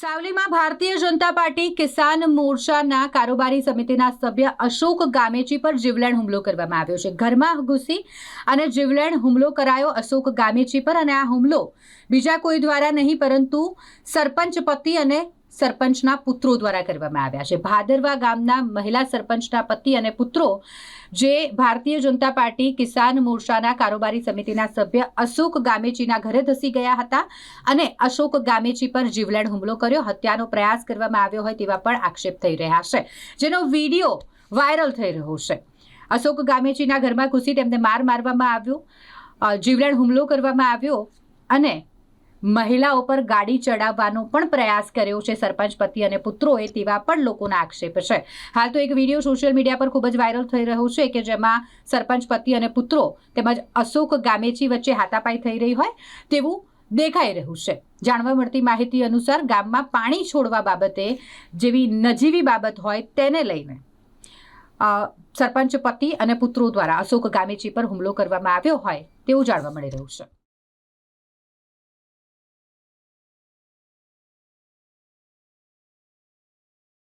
સાવલીમાં Bharatiya Janata party કિસાન મોરચાના કારોબારી સમિતિના સભ્ય અશોક ગામેચી પર જીવલેણ હુમલો કરવામાં આવ્યો છે. ઘરમાં ઘૂસી અને જીવલેણ હુમલો કરાયો અશોક ગામેચી પર અને આ હુમલો બીજા કોઈ દ્વારા નહીં, પરંતુ સરપંચ પતિ અને સરપંચના પુત્રો દ્વારા કરવામાં આવ્યા છે. ભાદરવા ગામના મહિલા સરપંચના પતિ અને પુત્રો, જે ભારતીય જનતા પાર્ટી કિસાન મોરચાના કારોબારી સમિતિના સભ્ય અશોક ગામેચીના ઘરે ધસી ગયા હતા અને અશોક ગામેચી પર જીવલેણ હુમલો કર્યો. હત્યાનો પ્રયાસ કરવામાં આવ્યો હોય તેવા પણ આક્ષેપ થઈ રહ્યા છે. જેનો વીડિયો વાયરલ થઈ રહ્યો છે. અશોક ગામેચીના ઘરમાં ઘૂસી તેમને માર મારવામાં આવ્યો. જીવલેણ હુમલો કરવામાં આવ્યો અને મહિલાઓ પર ગાડી ચડાવવાનો પણ પ્રયાસ કર્યો છે. સરપંચ પતિ અને પુત્રોએ તેવા પણ લોકોના આક્ષેપ છે. હાલ તો એક વીડિયો સોશિયલ મીડિયા પર ખૂબ જ વાયરલ થઈ રહ્યો છે કે જેમાં સરપંચ પતિ અને પુત્રો તેમજ અશોક ગામેચી વચ્ચે હાથાપાઈ થઈ રહી હોય તેવું દેખાઈ રહ્યું છે. જાણવા મળતી માહિતી અનુસાર ગામમાં પાણી છોડવા બાબતે જેવી નજીવી બાબત હોય તેને લઈને સરપંચ પતિ અને પુત્રો દ્વારા અશોક ગામેચી પર હુમલો કરવામાં આવ્યો હોય તેવું જાણવા મળી રહ્યું છે.